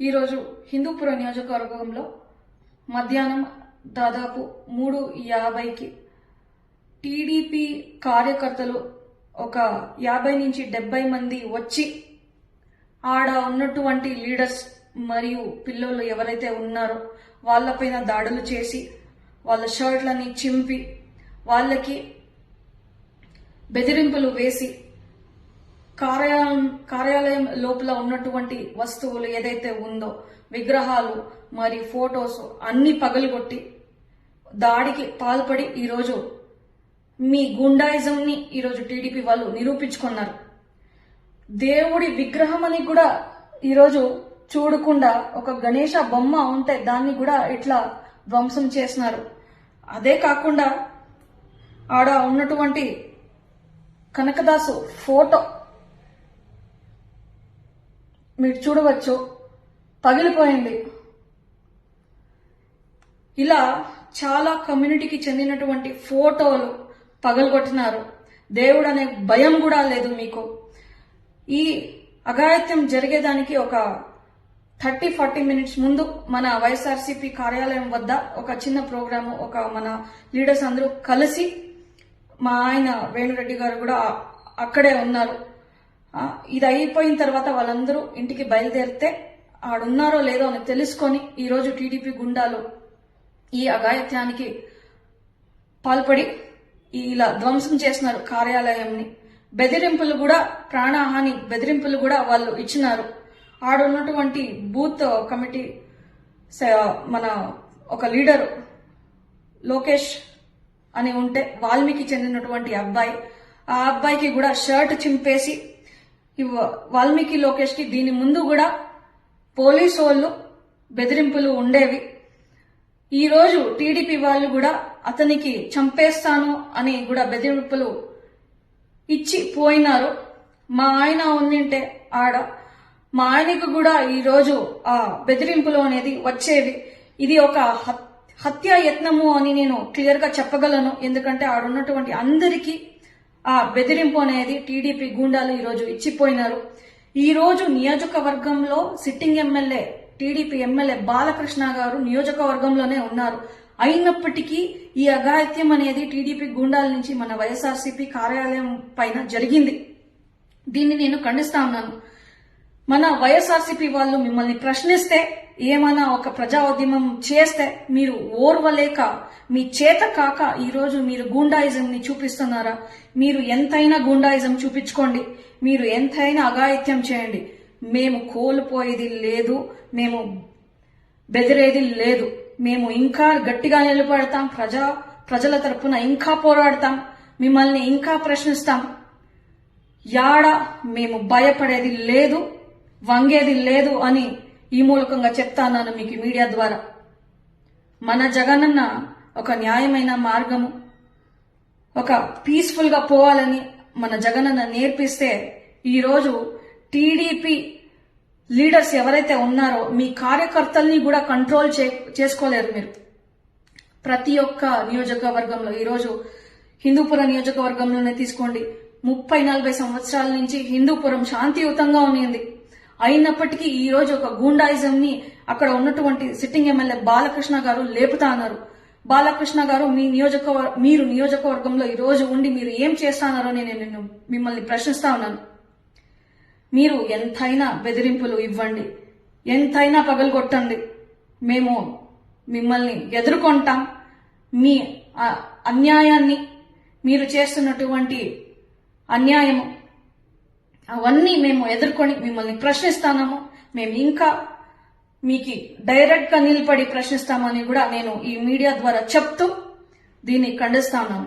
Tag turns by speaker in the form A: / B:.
A: ఈరోజు హిందూపుర నియోజకవర్గంలో మధ్యాహ్నం దాదాపు మూడు యాభైకి టీడీపీ కార్యకర్తలు ఒక యాభై నుంచి డెబ్బై మంది వచ్చి ఆడ ఉన్నటువంటి లీడర్స్ మరియు పిల్లలు ఎవరైతే ఉన్నారో వాళ్ళపైన దాడులు చేసి వాళ్ళ షర్ట్లని చింపి వాళ్ళకి బెదిరింపులు వేసి కార్యాలయం కార్యాలయం లోపల ఉన్నటువంటి వస్తువులు ఏదైతే ఉందో విగ్రహాలు మరి ఫొటోస్ అన్ని పగలగొట్టి దాడికి పాల్పడి ఈరోజు మీ గుండాయిజంని ఈరోజు టీడీపీ వాళ్ళు నిరూపించుకున్నారు. దేవుడి విగ్రహం అని కూడా ఈరోజు చూడకుండా ఒక గణేష బొమ్మ ఉంటే దాన్ని కూడా ఇట్లా ధ్వంసం చేసినారు. అదే కాకుండా ఆడ ఉన్నటువంటి కనకదాసు ఫోటో మీరు చూడవచ్చు. పగిలిపోయింది. ఇలా చాలా కమ్యూనిటీకి చెందినటువంటి ఫోటోలు పగలగొట్టినారు. దేవుడు అనే భయం కూడా లేదు మీకు. ఈ అఘాయిత్యం జరిగేదానికి ఒక థర్టీ ఫార్టీ మినిట్స్ ముందు మన వైఎస్ఆర్సీపీ కార్యాలయం వద్ద ఒక చిన్న ప్రోగ్రాము ఒక మన లీడర్స్ అందరూ కలిసి మా ఆయన వేణురెడ్డి గారు కూడా అక్కడే ఉన్నారు. ఇది అయిపోయిన తర్వాత వాళ్ళందరూ ఇంటికి బయలుదేరితే ఆడున్నారో లేదో అని తెలుసుకొని ఈరోజు టీడీపీ గుండాలు ఈ అఘాయత్యానికి పాల్పడి ఇలా ధ్వంసం చేసినారు కార్యాలయంని. బెదిరింపులు కూడా ప్రాణహాని బెదిరింపులు కూడా వాళ్ళు ఇచ్చినారు. ఆడున్నటువంటి బూత్ కమిటీ మన ఒక లీడరు లోకేష్ అని ఉంటే వాల్మీకి చెందినటువంటి అబ్బాయి. ఆ అబ్బాయికి కూడా షర్ట్ చింపేసి వాల్మీకి లోకేష్కి దీని ముందు కూడా పోలీసు వాళ్ళు బెదిరింపులు ఉండేవి. ఈ రోజు టీడీపీ వాళ్ళు కూడా అతనికి చంపేస్తాను అని కూడా బెదిరింపులు ఇచ్చి పోయినారు. మా ఆయన ఉండింటే ఆడ. మా ఆయనకు కూడా ఈ రోజు ఆ బెదిరింపులు అనేది వచ్చేవి. ఇది ఒక హత్- హత్యా యత్నము అని నేను క్లియర్గా చెప్పగలను. ఎందుకంటే ఆడున్నటువంటి అందరికీ ఆ బెదిరింపు అనేది టీడీపీ గూండాలు ఈరోజు ఇచ్చిపోయినారు. ఈరోజు నియోజకవర్గంలో sitting MLA TDP MLA Balakrishna garu నియోజకవర్గంలోనే ఉన్నారు. అయినప్పటికీ ఈ అఘాయిత్యం అనేది టీడీపీ గూండాల నుంచి మన వైఎస్ఆర్సీపీ కార్యాలయం పైన జరిగింది. దీన్ని నేను ఖండిస్తా ఉన్నాను. మన వైఎస్ఆర్సీపీ వాళ్ళు మిమ్మల్ని ప్రశ్నిస్తే ఏమైనా ఒక ప్రజా ఉద్యమం చేస్తే మీరు ఓర్వలేక మీ చేత కాక ఈరోజు మీరు గూండాయిజం ని చూపిస్తున్నారా? మీరు ఎంతైనా గూండాయిజం చూపించుకోండి. మీరు ఎంతైనా అఘాయిత్యం చేయండి. మేము కోల్పోయేది లేదు మేము బెదిరేది లేదు. మేము ఇంకా గట్టిగా నిలబడతాం ప్రజా ప్రజల తరపున ఇంకా పోరాడతాం మిమ్మల్ని ఇంకా ప్రశ్నిస్తాం. యాడ మేము భయపడేది లేదు వంగేది లేదు అని ఈ మూలకంగా చెప్తాను మీకు మీడియా ద్వారా. మన జగనన్న ఒక న్యాయమైన మార్గము. ఒక పీస్ఫుల్గా పోవాలని మన జగనన్న నేర్పిస్తే ఈరోజు టీడీపీ లీడర్స్ ఎవరైతే ఉన్నారో మీ కార్యకర్తల్ని కూడా కంట్రోల్ చే- చేసుకోలేరు మీరు. ప్రతి ఒక్క నియోజకవర్గంలో ఈరోజు హిందూపుర నియోజకవర్గంలోనే తీసుకోండి. ముప్పై నలభై సంవత్సరాల నుంచి హిందూపురం శాంతియుతంగా ఉంది అయినప్పటికీ ఈ రోజు ఒక గూండాయిజం ని అక్కడ ఉన్నటువంటి సిట్టింగ్ ఎమ్మెల్యే బాలకృష్ణ గారు లేపుతా అన్నారు. బాలకృష్ణ గారు మీ నియోజకవర్ మీరు నియోజకవర్గంలో ఈ రోజు ఉండి మీరు ఏం చేస్తానారో నేను నిన్ను మిమ్మల్ని ప్రశ్నిస్తా ఉన్నాను. మీరు ఎంతైనా బెదిరింపులు ఇవ్వండి. ఎంతైనా పగలగొట్టండి. మేము మిమ్మల్ని ఎదుర్కొంటాం. మీ అన్యాయాన్ని మీరు చేస్తున్నటువంటి అన్యాయము అవన్నీ మేము ఎదుర్కొని మిమ్మల్ని ప్రశ్నిస్తాము మేము ఇంకా మీకు డైరెక్ట్గా నిలబడి ప్రశ్నిస్తామని కూడా నేను ఈ మీడియా ద్వారా చెప్తూ దీన్ని ఖండిస్తాను.